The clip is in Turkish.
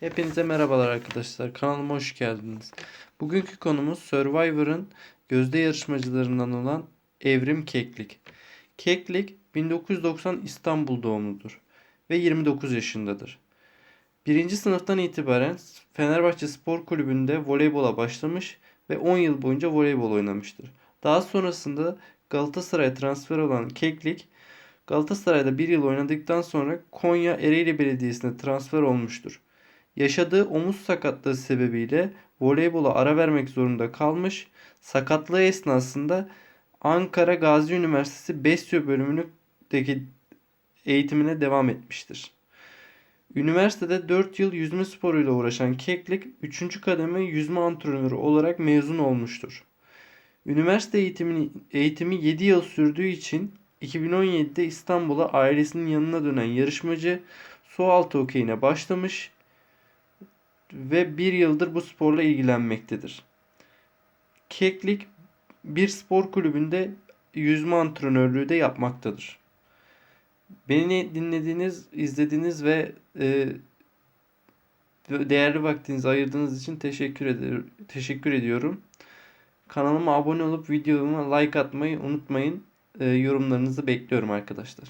Hepinize merhabalar arkadaşlar. Kanalıma hoş geldiniz. Bugünkü konumuz Survivor'ın gözde yarışmacılarından olan Evrim Keklik. Keklik 1990 İstanbul doğumludur ve 29 yaşındadır. Birinci sınıftan itibaren Fenerbahçe Spor Kulübü'nde voleybola başlamış ve 10 yıl boyunca voleybol oynamıştır. Daha sonrasında Galatasaray'a transfer olan Keklik, Galatasaray'da bir yıl oynadıktan sonra Konya Ereğli Belediyesi'ne transfer olmuştur. Yaşadığı omuz sakatlığı sebebiyle voleybola ara vermek zorunda kalmış. Sakatlığı esnasında Ankara Gazi Üniversitesi Besyo bölümündeki eğitimine devam etmiştir. Üniversitede 4 yıl yüzme sporuyla uğraşan Keklik 3. kademe yüzme antrenörü olarak mezun olmuştur. Üniversite eğitimi, eğitimi 7 yıl sürdüğü için 2017'de İstanbul'a ailesinin yanına dönen yarışmacı sualtı hokeyine başlamış ve bir yıldır bu sporla ilgilenmektedir. Keklik bir spor kulübünde yüzme antrenörlüğü de yapmaktadır. Beni dinlediğiniz, izlediğiniz ve e, değerli vaktinizi ayırdığınız için teşekkür ederim. Teşekkür ediyorum. Kanalıma abone olup videoma like atmayı unutmayın. E, yorumlarınızı bekliyorum arkadaşlar.